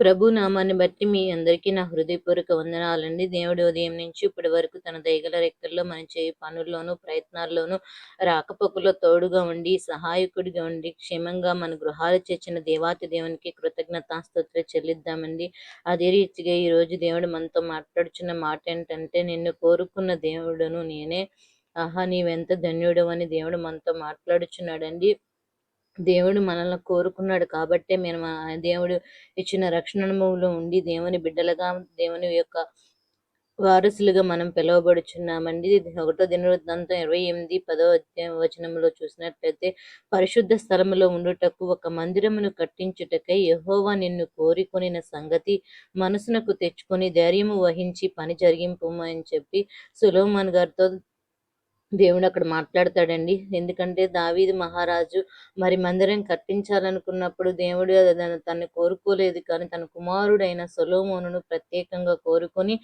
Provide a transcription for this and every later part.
ప్రభు నామాన్ని బట్టి మీ అందరికీ నా హృదయపూర్వక వందనాలండి. దేవుడి ఉదయం నుంచి ఇప్పటి వరకు తన దయగల రెక్కల్లో మనం చేయి పనుల్లోనూ ప్రయత్నాల్లోనూ రాకపోకలో తోడుగా ఉండి సహాయకుడిగా ఉండి క్షేమంగా మన గృహాలు చేర్చిన దేవాతి దేవునికి కృతజ్ఞతాస్తోత్ర చెల్లిద్దామండి. అదే రీతిగా ఈరోజు దేవుడు మనతో మాట్లాడుచున్న మాట ఏంటంటే నిన్ను కోరుకున్న దేవుడును నేనే. ఆహా నీవెంత ధన్యుడు అని దేవుడు మనతో మాట్లాడుచున్నాడండి. దేవుడు మనల్ని కోరుకున్నాడు కాబట్టే మేము దేవుడు ఇచ్చిన రక్షణ అనుభవంలో ఉండి దేవుని బిడ్డలుగా దేవుని యొక్క వారసులుగా మనం పిలువబడుచున్నామండి. ఒకటో దినవృత్తాంతం ఇరవై ఎనిమిది పదో వచనంలో చూసినట్లయితే పరిశుద్ధ స్థలములో ఉండుటకు ఒక మందిరమును కట్టించుటకై యహోవా నిన్ను కోరికొనిన సంగతి మనసునకు తెచ్చుకొని ధైర్యము వహించి పని జరిగింపు అని చెప్పి సులోమాన్ గారితో దేవుడు అక్కడ మాట్లాడతాడండి. ఎందుకంటే దావీది మహారాజు మరి మందిరం కట్టించాలనుకున్నప్పుడు దేవుడు తను కోరుకోలేదు. కానీ తన కుమారుడైన సొలోమోనును ప్రత్యేకంగా కోరుకొని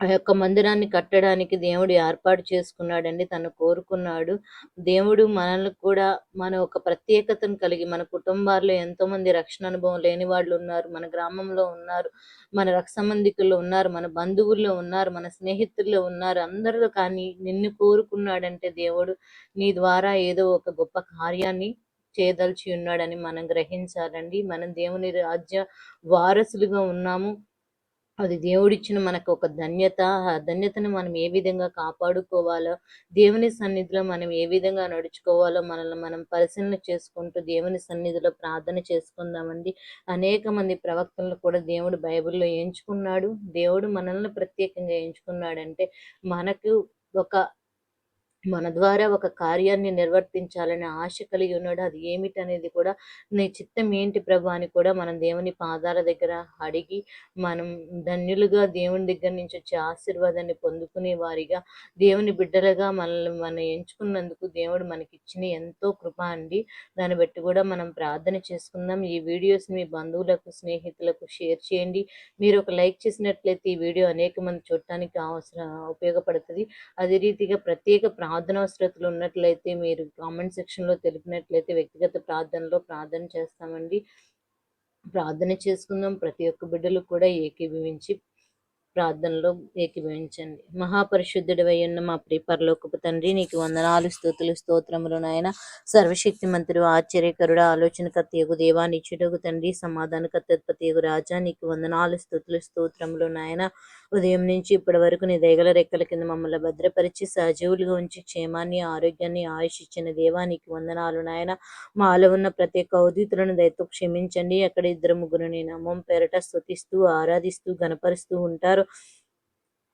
ఆ యొక్క మందిరాన్ని కట్టడానికి దేవుడు ఏర్పాటు చేసుకున్నాడండి. తను కోరుకున్నాడు. దేవుడు మనల్ని కూడా మన ఒక ప్రత్యేకతను కలిగి మన కుటుంబాల్లో ఎంతో మంది రక్షణ అనుభవం లేని వాళ్ళు ఉన్నారు. మన గ్రామంలో ఉన్నారు. మన రక్ష సంబంధికుల్లో ఉన్నారు. మన బంధువుల్లో ఉన్నారు. మన స్నేహితుల్లో ఉన్నారు. అందరిలో కానీ నిన్ను కోరుకున్నాడంటే దేవుడు నీ ద్వారా ఏదో ఒక గొప్ప కార్యాన్ని చేయదలిచి ఉన్నాడని మనం గ్రహించాలండి. మనం దేవుని రాజ్య వారసులుగా ఉన్నాము. అది దేవుడిచ్చిన మనకు ఒక ధన్యత ఆ ధన్యతను మనం ఏ విధంగా కాపాడుకోవాలో దేవుని సన్నిధిలో మనం ఏ విధంగా నడుచుకోవాలో మనల్ని మనం పరిశీలన చేసుకుంటూ దేవుని సన్నిధిలో ప్రార్థన చేసుకుందామండి. అనేక మంది ప్రవక్తలను కూడా దేవుడు బైబిల్లో ఎంచుకున్నాడు. దేవుడు మనల్ని ప్రత్యేకంగా ఎంచుకున్నాడంటే మనకు ఒక మన ద్వారా ఒక కార్యాన్ని నిర్వర్తించాలనే ఆశ కలిగి ఉన్నాడు. అది ఏమిటనేది కూడా నీ చిత్తం ఏంటి ప్రభు అని కూడా మనం దేవుని పాదాల దగ్గర అడిగి మనం ధన్యులుగా దేవుని దగ్గర నుంచి వచ్చే ఆశీర్వాదాన్ని పొందుకునే వారిగా దేవుని బిడ్డలుగా మనల్ని మనం ఎంచుకున్నందుకు దేవుడు మనకి ఇచ్చిన ఎంతో కృప అండి. దాన్ని బట్టి కూడా మనం ప్రార్థన చేసుకుందాం. ఈ వీడియోస్ మీ బంధువులకు స్నేహితులకు షేర్ చేయండి. మీరు ఒక లైక్ చేసినట్లయితే ఈ వీడియో అనేక మంది చూడటానికి అవసరం ఉపయోగపడుతుంది. అదే రీతిగా ప్రత్యేక ప్రార్థనావసరతలు ఉన్నట్లయితే మీరు కామెంట్ సెక్షన్లో తెలిపినట్లయితే వ్యక్తిగత ప్రార్థనలో ప్రార్థన చేస్తామండి. ప్రార్థన చేసుకుందాం. ప్రతి ఒక్క బిడ్డలు కూడా ఏకీభవించి ప్రార్థనలో ఏకీభవించండి. మహాపరిశుద్ధుడు ఉన్న మా ప్రియపరలోకపు తండ్రి నీకు వందనాలు స్థుతులు స్తోత్రములు నాయన. సర్వశక్తి మంత్రుడు ఆశ్చర్యకరుడు ఆలోచనకర్త యగు దేవా నిచ్చుడగు తండ్రి సమాధానకర్త యగు రాజా నీకు వందనాలు స్థుతులు స్తోత్రములు నాయన. ఉదయం నుంచి ఇప్పటి వరకు నీ దయగల రెక్కల కింద మమ్మల్ని భద్రపరిచి సజీవులుగా ఉంచి క్షేమాన్ని ఆరోగ్యాన్ని ఆయుష్ ఇచ్చిన దేవానికి వందనాలు నాయన. మాలో ఉన్న ప్రతి ఒక్క ఉదితులను దయతో క్షమించండి. అక్కడ ఇద్దరు ముగ్గురు నీ నమం పేరట స్థుతిస్తూ ఆరాధిస్తూ గనపరుస్తూ ఉంటారు.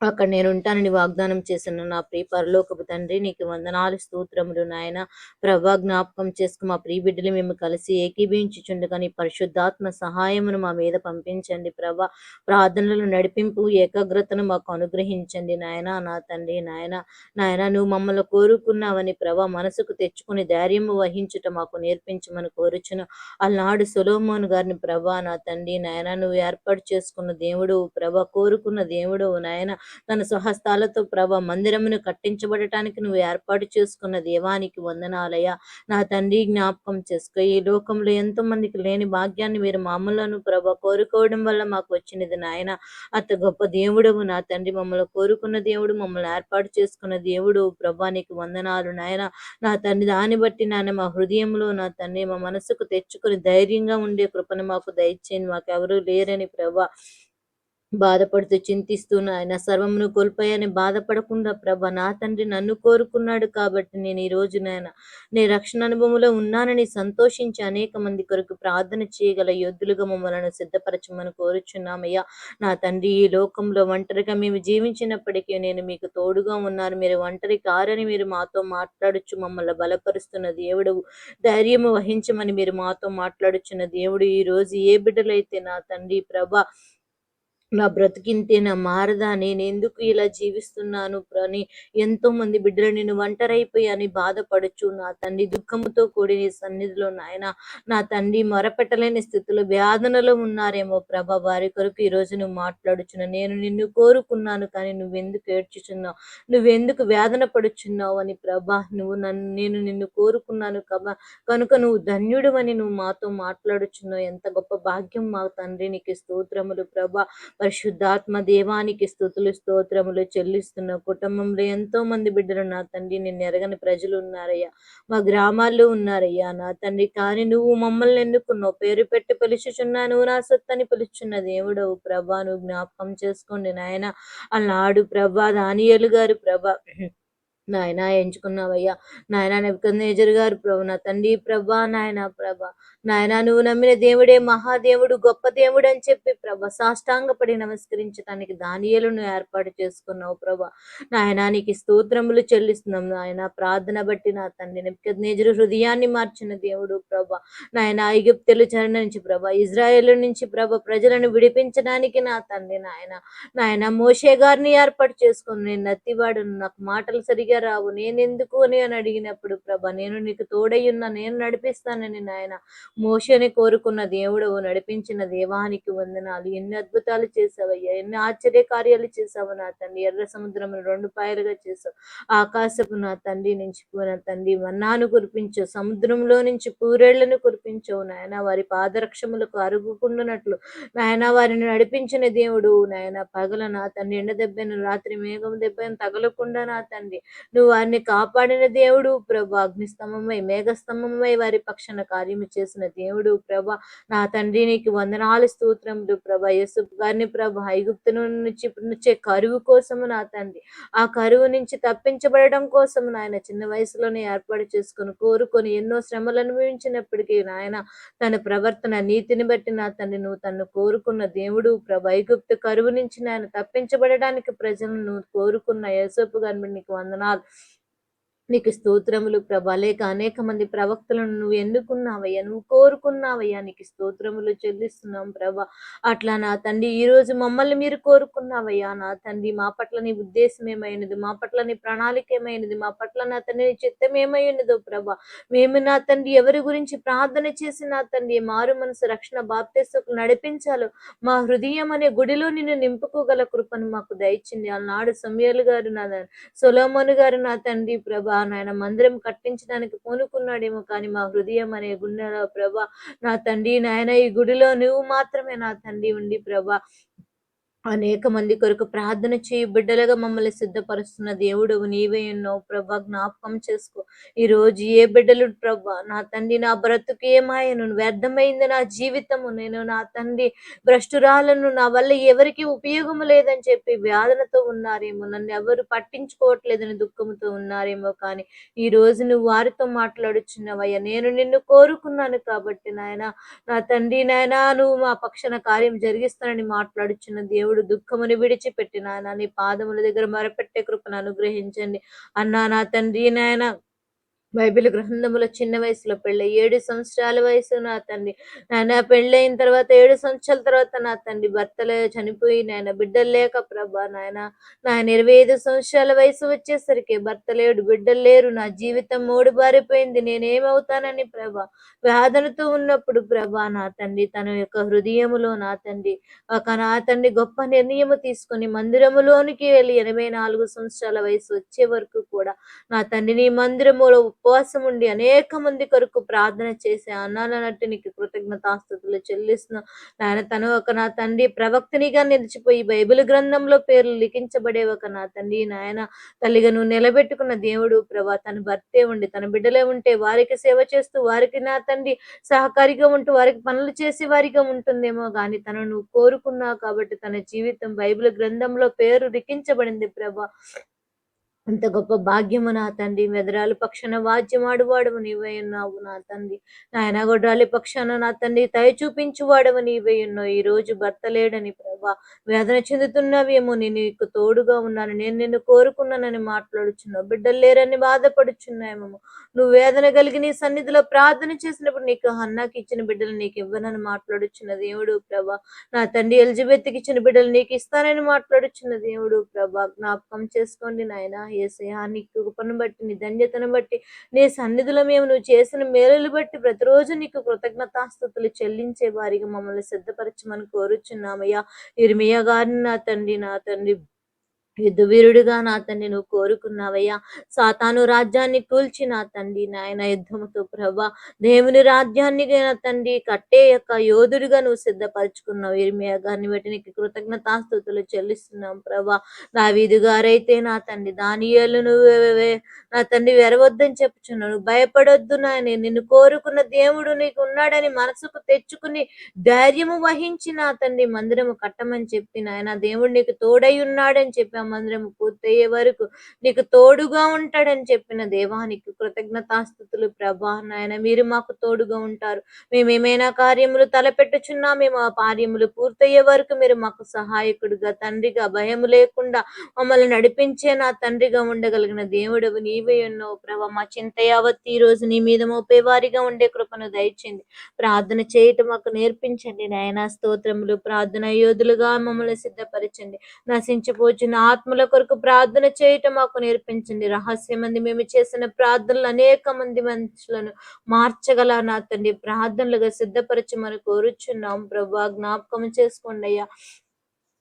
అక్కడ నేను ఉంటానని వాగ్దానం చేసిన నా ప్రియ పరలోకపు తండ్రి నీకు వందనాలు స్తోత్రములు నాయన. ప్రభా జ్ఞాపకం చేసుకు. మా ప్రియ బిడ్డలు మేము కలిసి ఏకీభించుచుండగా నీ పరిశుద్ధాత్మ సహాయమును మా మీద పంపించండి ప్రభా. ప్రార్థనలు నడిపింపు ఏకాగ్రతను మాకు అనుగ్రహించండి నాయన నా తండ్రి నాయన. నాయన నువ్వు మమ్మల్ని కోరుకున్నావని ప్రభా మనసుకు తెచ్చుకుని ధైర్యము వహించుట మాకు నేర్పించమని కోరుచును. అలనాడు సొలోమోన్ గారిని ప్రభా నా తండ్రి నాయన నువ్వు ఏర్పాటు చేసుకున్న దేవుడు ప్రభా కోరుకున్న దేవుడు నాయన. తన స్వహస్తాలతో ప్రభ మందిరమును కట్టించబడటానికి నువ్వు ఏర్పాటు చేసుకున్న దేవానికి వందనాలయ నా తండ్రి జ్ఞాపకం చేసుకో. ఈ లోకంలో ఎంతో మందికి లేని భాగ్యాన్ని మీరు మామూలను ప్రభ కోరుకోవడం వల్ల మాకు వచ్చినది నాయన. అత గొప్ప దేవుడవు నా తండ్రి. మమ్మల్ని కోరుకున్న దేవుడు మమ్మల్ని ఏర్పాటు చేసుకున్న దేవుడు ప్రభా నీకు వందనాలు నాయన. నా తండ్రి దాన్ని బట్టి నాయన మా హృదయంలో నా తండ్రి మా మనసుకు తెచ్చుకుని ధైర్యంగా ఉండే కృపను మాకు దయచేయండి. మాకు ఎవరూ లేరని ప్రభా బాధపడుతూ చింతిస్తూ ఆయన సర్వమును కోల్పోయాని బాధపడకుండా ప్రభ నా తండ్రి నన్ను కోరుకున్నాడు కాబట్టి నేను ఈ రోజు నాయన నీ రక్షణ అనుభవంలో ఉన్నానని సంతోషించి అనేక మంది కొరకు ప్రార్థన చేయగల యోధులుగా మమ్మల్ని సిద్ధపరచమని కోరుచున్నామయ్యా. నా తండ్రి ఈ లోకంలో ఒంటరిగా మేము జీవించినప్పటికీ నేను మీకు తోడుగా ఉన్నాను. మీరు ఒంటరి కారని మీరు మాతో మాట్లాడుచు మమ్మల్ని బలపరుస్తున్న దేవుడు ధైర్యము వహించమని మీరు మాతో మాట్లాడుచున్న దేవుడు. ఈ రోజు ఏ బిడ్డలైతే నా తండ్రి ప్రభ నా బ్రతికింతేనా మారదా నేనెందుకు ఇలా జీవిస్తున్నాను అని ఎంతో మంది బిడ్డలు నేను ఒంటరైపోయాని అని బాధపడచ్చు. నా తండ్రి దుఃఖముతో కూడి నీ సన్నిధిలో నాయన నా తండ్రి మొరపెట్టలేని స్థితిలో వేదనలో ఉన్నారేమో ప్రభ. వారి కొరకు ఈ రోజు నువ్వు మాట్లాడుచున్నావు. నేను నిన్ను కోరుకున్నాను కానీ నువ్వెందుకు ఏడ్చుచున్నావు? నువ్వెందుకు వేదన పడుచున్నావు అని ప్రభా. నువ్వు నన్ను నేను నిన్ను కోరుకున్నాను కబ కనుక నువ్వు ధన్యుడు అని నువ్వు మాతో మాట్లాడుచున్నావు. ఎంత గొప్ప భాగ్యం మా తండ్రి. నీకు స్తోత్రములు ప్రభా. పరిశుద్ధాత్మ దేవానికి స్థుతులు స్తోత్రములు చెల్లిస్తున్న కుటుంబంలో ఎంతో మంది బిడ్డలు నా తండ్రి నిన్ను ఎరగని ప్రజలు ఉన్నారయ్యా. మా గ్రామాల్లో ఉన్నారయ్యా నా తండ్రి. కానీ నువ్వు మమ్మల్ని ఎన్నుకున్నావు. పేరు పెట్టి పిలుచుచున్నా నువ్వు నా సొత్తని పిలుచున్న దేవుడవు. ప్రభా నువ్వు జ్ఞాపకం చేసుకోండి నాయన. అన్నాడు ప్రభా దానియలు గారు ప్రభా. నాయన ఎంచుకున్నావయ్యా. నాయన నెబుకద్నేజర్ గారు ప్రభు నా తండ్రి ప్రభా నాయన ప్రభ. నాయన నువ్వు నమ్మిన దేవుడే మహాదేవుడు గొప్ప దేవుడు అని చెప్పి ప్రభ సాష్టాంగపడి నమస్కరించడానికి దానియలను ఏర్పాటు చేసుకున్నావు ప్రభ. నాయన నీకు స్తోత్రములు చెల్లిస్తున్నాం నాయన. ప్రార్థన బట్టి నా తండ్రి నెబుకద్నేజరు హృదయాన్ని మార్చిన దేవుడు ప్రభ. నాయన ఐగుప్తులు చరణ నుంచి ప్రభ ఇజ్రాయేల్ నుంచి ప్రభ ప్రజలను విడిపించడానికి నా తండ్రి నాయన. నాయన మోషే గారిని ఏర్పాటు చేసుకుని నేను నత్తివాడు నాకు మాటలు సరిగా రావు. నేనెందుకు అని అని అడిగినప్పుడు ప్రభ నేను నీకు తోడయ్యున్నా నేను నడిపిస్తానని నాయన మోషని కోరుకున్న దేవుడు నడిపించిన దేవానికి వందనాలు. ఎన్ని అద్భుతాలు చేసావయ్యా ఎన్ని ఆశ్చర్య కార్యాలు చేసావు నా తండ్రి. ఎర్ర సముద్రం రెండు పాయలుగా చేసావు. ఆకాశపు నా తండ్రి నుంచి నా తండ్రి. మన్నాను కురిపించావు సముద్రంలో నుంచి పూరేళ్ళను కురిపించావు నాయన. వారి పాదరక్షములకు అరుగుకుండునట్లు నాయన. వారిని నడిపించిన దేవుడు నాయన. పగల నా తండ్రి ఎండ దెబ్బను రాత్రి మేఘం దెబ్బను తగలకుండా నా తండ్రి. నువ్వు వారిని కాపాడిన దేవుడు ప్రభా అగ్నిస్తంభమై మేఘస్తంభమై వారి పక్షాన కార్యము చేసిన దేవుడు ప్రభ. నా తండ్రి నీకు వందనాలు స్తోత్రములు ప్రభ. యేసుప్ గారిని ప్రభ ఐగుప్తు నుంచి నుంచే కరువు కోసము నా తండ్రి. ఆ కరువు నుంచి తప్పించబడడం కోసం నాయన చిన్న వయసులోనే ఏర్పాటు చేసుకొని కోరుకొని ఎన్నో శ్రమలు అనుభవించినప్పటికీ నాయన తన ప్రవర్తన నీతిని బట్టి నా తండ్రి నువ్వు తను కోరుకున్న దేవుడు ప్రభ. ఐగుప్తు కరువు నుంచి నాయన తప్పించబడడానికి ప్రజలను నువ్వు కోరుకున్న యేసోపు గారిని నీకు వందనాలు parle నీకు స్తోత్రములు ప్రభ. లేక అనేక మంది ప్రవక్తలను నువ్వు ఎన్నుకున్నావయ్యా నువ్వు కోరుకున్నావయ్యా నీకు స్తోత్రములు చెల్లిస్తున్నాం ప్రభా. అట్లా నా తండ్రి ఈ రోజు మమ్మల్ని మీరు కోరుకున్నావయ్యా నా తండ్రి మా పట్ల నీ ఉద్దేశం ఏమైనది మా పట్ల నీ ప్రణాళిక ఏమైనది మా పట్ల నా తండ్రి చిత్తం ఏమైనదో ప్రభా. మేము నా తండ్రి ఎవరి గురించి ప్రార్థన చేసి నా తండ్రి మారు మనసు రక్షణ బాప్తేసుకు నడిపించాలో మా హృదయం అనే గుడిలో నిన్ను నింపుకోగల కృపను మాకు దయచింది ఆనాడు సమయాలు గారు నా సొలోమోను గారు నా తండ్రి ప్రభ నాయన మందిరం కట్టించడానికి పూనుకున్నాడేమో కానీ మా హృదయం అనే గుండెలో ప్రభా నా తండ్రి నాయన ఈ గుడిలో నువ్వు మాత్రమే నా తండ్రి ఉండి ప్రభా అనేక మంది కొరకు ప్రార్థన చేయి. బిడ్డలుగా మమ్మల్ని సిద్ధపరుస్తున్న దేవుడు నీవే ఉన్నావు ప్రభా జ్ఞాపకం చేసుకో. ఈ రోజు ఏ బిడ్డలు ప్రభా నా తండ్రి నా బ్రతుకు ఏమాయను వ్యర్థమైంది నా జీవితము. నేను నా తండ్రి భ్రష్టురాలను నా వల్ల ఎవరికి ఉపయోగం లేదని చెప్పి వ్యాధనతో ఉన్నారేమో. నన్ను ఎవరు పట్టించుకోవట్లేదని దుఃఖంతో ఉన్నారేమో కానీ ఈ రోజు నువ్వు వారితో మాట్లాడుచున్నావయ్యా. నేను నిన్ను కోరుకున్నాను కాబట్టి నాయన నా తండ్రి నాయన నువ్వు మా పక్షన కార్యం జరిగిస్తానని మాట్లాడుచున్న దేవుడు దేవుడు దుఃఖమును విడిచిపెట్టిన నీ పాదముల దగ్గర మరపెట్టే కృపను అనుగ్రహించండి. అన్నా నా తండ్రి నాయన బైబిల్ గ్రంథములో చిన్న వయసులో పెళ్ళి ఏడు సంవత్సరాల వయసు నా తండ్రి. నాయన పెళ్ళైన తర్వాత ఏడు సంవత్సరాల తర్వాత నా తండ్రి భర్తలే చనిపోయి నాయన బిడ్డలు లేక ప్రభా నాయన నాయన ఇరవై ఐదు సంవత్సరాల వయసు వచ్చేసరికి భర్త లేడు బిడ్డలు లేరు నా జీవితం మూడు బారిపోయింది నేనేమవుతానని ప్రభా వ్యాధనతో ఉన్నప్పుడు ప్రభా నా తండ్రి తన యొక్క హృదయములో నా తండ్రి ఒక నా తండ్రి గొప్ప నిర్ణయము తీసుకొని మందిరములోనికి వెళ్ళి ఎనభై నాలుగు సంవత్సరాల వయసు వచ్చే వరకు కూడా నా తండ్రిని మందిరములో ఉపవాసం ఉండి అనేక మంది కొరకు ప్రార్థన చేసే అన్నానట్టు నీకు కృతజ్ఞతాస్థుతులు చెల్లిస్తున్నా. నాయన తను ఒక నా తండ్రి ప్రవక్తనిగా నిలిచిపోయి బైబిల్ గ్రంథంలో పేర్లు లిఖించబడే ఒక నా తండ్రి. నాయన తల్లిగా నువ్వు నిలబెట్టుకున్న దేవుడు ప్రభా తన భర్తే ఉండి తన బిడ్డలే ఉంటే వారికి సేవ చేస్తూ వారికి నా తండ్రి సహకారిగా ఉంటూ వారికి పనులు చేసి వారిగా ఉంటుందేమో కానీ తను నువ్వు కోరుకున్నావు కాబట్టి తన జీవితం బైబిల్ గ్రంథంలో పేరు లిఖించబడింది ప్రభా. అంత గొప్ప భాగ్యము నా తండ్రి. మెదరాలి పక్షాన వాద్యమాడువాడవు నీవే ఉన్నావు నా తండ్రి. నాయన గొడ్రాలి పక్షాన నా తండ్రి దయ చూపించువాడవు నీవై ఉన్నావు. ఈ రోజు భర్త లేడని ప్రభా వేదన చెందుతున్నవేమో నేను నీకు తోడుగా ఉన్నాను. నేను నిన్ను కోరుకున్నానని మాట్లాడుచున్నావు. బిడ్డలు లేరని బాధపడుచున్నాయేమో నువ్వు వేదన కలిగి నీ సన్నిధిలో ప్రార్థన చేసినప్పుడు నీకు హన్నాకి ఇచ్చిన బిడ్డలు నీకు ఇవ్వనని మాట్లాడుచున్న దేవుడు ప్రభా నా తండ్రి ఎలిజబెత్కి ఇచ్చిన బిడ్డలు నీకు ఇస్తానని మాట్లాడుచున్న దేవుడు ప్రభా జ్ఞాపకం చేసుకోండి నాయన. ఏసయా నీ కృపను బట్టి నీ ధన్యతను బట్టి నీ సన్నిధిలో మేము నువ్వు చేసిన మేలులు బట్టి ప్రతిరోజు నీకు కృతజ్ఞతాస్థుతులు చెల్లించే వారికి మమ్మల్ని సిద్ధపరచమని కోరుచున్నామయ్యా. ఇర్మియా గారిని నా తండ్రి నా తండ్రి యుద్ధవీరుడిగా నా తండ్రి నువ్వు కోరుకున్నావయ్యా. సాతాను రాజ్యాన్ని కూల్చి నా తండ్రి నాయన యుద్ధముతో ప్రభా. దేవుని రాజ్యాన్ని నా తండ్రి కట్టే యొక్క యోధుడిగా నువ్వు సిద్ధపరచుకున్నావు. ఇర్మియా గారిని బట్టి నీకు కృతజ్ఞతాస్తుతులు చెల్లిస్తున్నాం ప్రభా. దావీదు గారైతే నా తండ్రి దానియాలు నువ్వు నా తండ్రి వెరవద్దని చెప్పుచున్నాను భయపడొద్దు నాయన నిన్ను కోరుకున్న దేవుడు నీకు ఉన్నాడని మనసుకు తెచ్చుకుని ధైర్యము వహించి నా తండ్రి మందిరము కట్టమని చెప్పి నాయన దేవుడు నీకు తోడై ఉన్నాడని చెప్పాం మందిరము పూర్తయ్యే వరకు నీకు తోడుగా ఉంటాడని చెప్పిన దేవానికి కృతజ్ఞతాస్థుతులు ప్రభా నాయన మీరు మాకు తోడుగా ఉంటారు మేము ఏమైనా కార్యములు తలపెట్టుచున్నా మేము ఆ కార్యములు పూర్తయ్యే వరకు మీరు మాకు సహాయకుడుగా తండ్రిగా భయం లేకుండా మమ్మల్ని నడిపించే నా తండ్రిగా ఉండగలిగిన దేవుడవు నీవే ఉన్నావు ప్రభా మా చింత యావత్ ఈ రోజు నీ మీద మోపేవారిగా ఉండే కృపను దయచింది ప్రార్థన చేయటం మాకు నేర్పించండి నాయన స్తోత్రములు ప్రార్థన యోధులుగా మమ్మల్ని సిద్ధపరచండి నశించిపోచిన ఆత్మల కొరకు ప్రార్థన చేయటం మాకు నేర్పించండి. రహస్యమంది మేము చేసిన ప్రార్థనలు అనేక మంది మనుషులను మార్చగల నా తండ్రి. ప్రార్థనలుగా సిద్ధపరచమని కోరుచున్నాం. ప్రభా జ్ఞాపకం చేసుకోండి అయ్యా.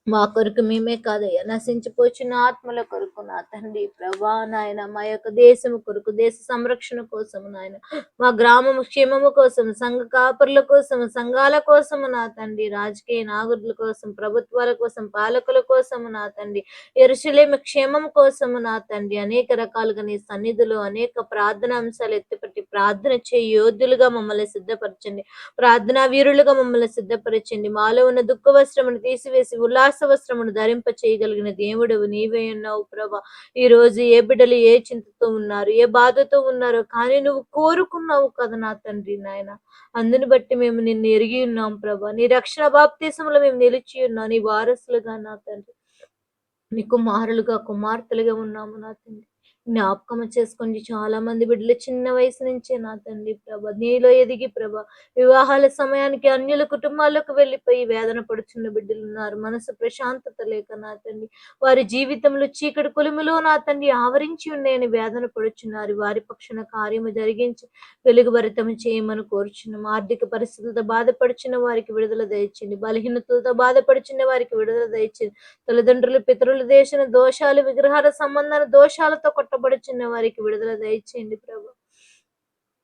మా కొరకు మేమే కాదయ్యా. నశించిపోచిన ఆత్మల కొరకు నా తండ్రి ప్రభా నాయన మా యొక్క దేశము కొరకు దేశ సంరక్షణ కోసం నాయన మా గ్రామము క్షేమము కోసం సంఘ కాపరుల కోసం సంఘాల కోసము నా తండ్రి రాజకీయ నాగురుల కోసం ప్రభుత్వాల కోసం పాలకుల కోసము నా తండ్రి ఎరుసలేమి క్షేమం కోసము నా తండ్రి అనేక రకాలుగా నీ సన్నిధిలో అనేక ప్రార్థన అంశాలు ఎత్తిపెట్టి ప్రార్థన చేయి. యోధులుగా మమ్మల్ని సిద్ధపరచండి. ప్రార్థనా వీరులుగా మమ్మల్ని సిద్ధపరచండి. మాలో ఉన్న దుఃఖ వస్త్రమును తీసివేసి ఉల్లాస వస్త్రమును ధరింప చేయగలిగిన దేవుడు నీవే ఉన్నావు ప్రభా. ఈ రోజు ఏ బిడ్డలు ఏ చింతతో ఉన్నారు ఏ బాధతో ఉన్నారో కానీ నువ్వు కోరుకున్నావు కదా నా తండ్రి నాయన. అందుని బట్టి మేము నిన్ను ఎరిగి ఉన్నాం ప్రభా. నీ రక్షణ బాప్తీసంలో మేము నిలిచి ఉన్నాం నీ వారసులుగా నా తండ్రి. నీ కుమారులుగా కుమార్తెలుగా ఉన్నాము నా తండ్రి. జ్ఞాపకం చేసుకోండి. చాలా మంది బిడ్డలు చిన్న వయసు నుంచే నా తండ్రి ప్రభ. నీలో ఎదిగి ప్రభ వివాహాల సమయానికి అన్యుల కుటుంబాలకు వెళ్ళిపోయి వేదన పడుచున్న బిడ్డలు ఉన్నారు. మనసు ప్రశాంతత లేక నా తండ్రి వారి జీవితంలో చీకటి కొలుములో నా తండ్రి ఆవరించి ఉన్నాయని వేదన పడుచున్నారు. వారి పక్షణ కార్యము జరిగించి వెలుగుభరితం చేయమని కోరుచున్నాం. ఆర్థిక పరిస్థితులతో బాధపడుచున్న వారికి విడుదల దయచింది బలహీనతలతో బాధపడుచున్న వారికి విడుదల దయచింది తల్లిదండ్రులు పితరుల దేశన దోషాలు విగ్రహాల సంబంధాల దోషాలతో కొట్టబడుచున్న వారికి విడుదల దయచేయండి ప్రభు.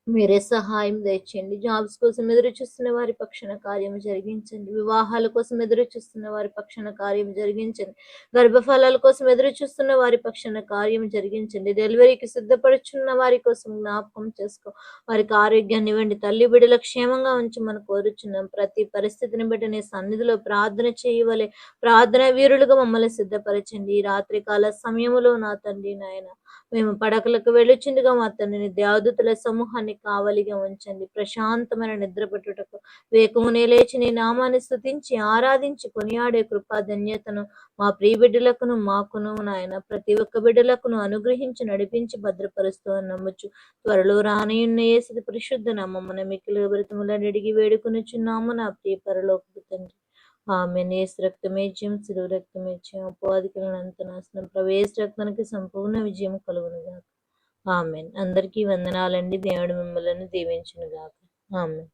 మీరే సహాయం దయచేయండి. జాబ్స్ కోసం ఎదురు చూస్తున్న వారి పక్షాన కార్యం జరిగించండి. వివాహాల కోసం ఎదురు చూస్తున్న వారి పక్షాన కార్యం జరిగించండి. గర్భఫలాల కోసం ఎదురు చూస్తున్న వారి పక్షాన కార్యం జరిగించండి. డెలివరీకి సిద్ధపడుచున్న వారి కోసం జ్ఞాపకం చేసుకో. వారికి ఆరోగ్యాన్ని ఇవ్వండి. తల్లి బిడ్డల క్షేమంగా ఉంచి మనం కోరుచున్నాం. ప్రతి పరిస్థితిని బట్టి నీ సన్నిధిలో ప్రార్థన చేయవలే. ప్రార్థన వీరులుగా మమ్మల్ని సిద్ధపరచండి. ఈ రాత్రి కాల సమయంలో నా తండ్రి నాయన మేము పడకలకు వెళ్ళుచుండగా మా తండ్రిని దేవదూతల సమూహాన్ని కావలిగా ఉంచండి. ప్రశాంతమైన నిద్ర వేకమునే లేచి నీ నామాన్ని స్థుతించి ఆరాధించి కొనియాడే కృపా ధన్యతను మా ప్రియ బిడ్డలకును మాకును నాయన. ప్రతి ఒక్క బిడ్డలకును అనుగ్రహించి నడిపించి భద్రపరుస్తూ నమ్మచ్చు త్వరలో రానియున్న ఏసుది పరిశుద్ధ నామమున మిక్కిలి వ్రతములను అడిగి వేడుకొనుచున్నాము. నా ప్రియ పరలోకి తండ్రి. ఆమె ఏసు రక్తమే జయం సిలువ రక్తమే జయం అపవాదికలను అంత నాశనం ప్రవేశ రక్తానికి సంపూర్ణ విజయం కలుగునుగాక. ఆమెన్. అందరికీ వందనాలండి. దేవుడు మిమ్మల్ని దీవించునుగాక. ఆమెన్.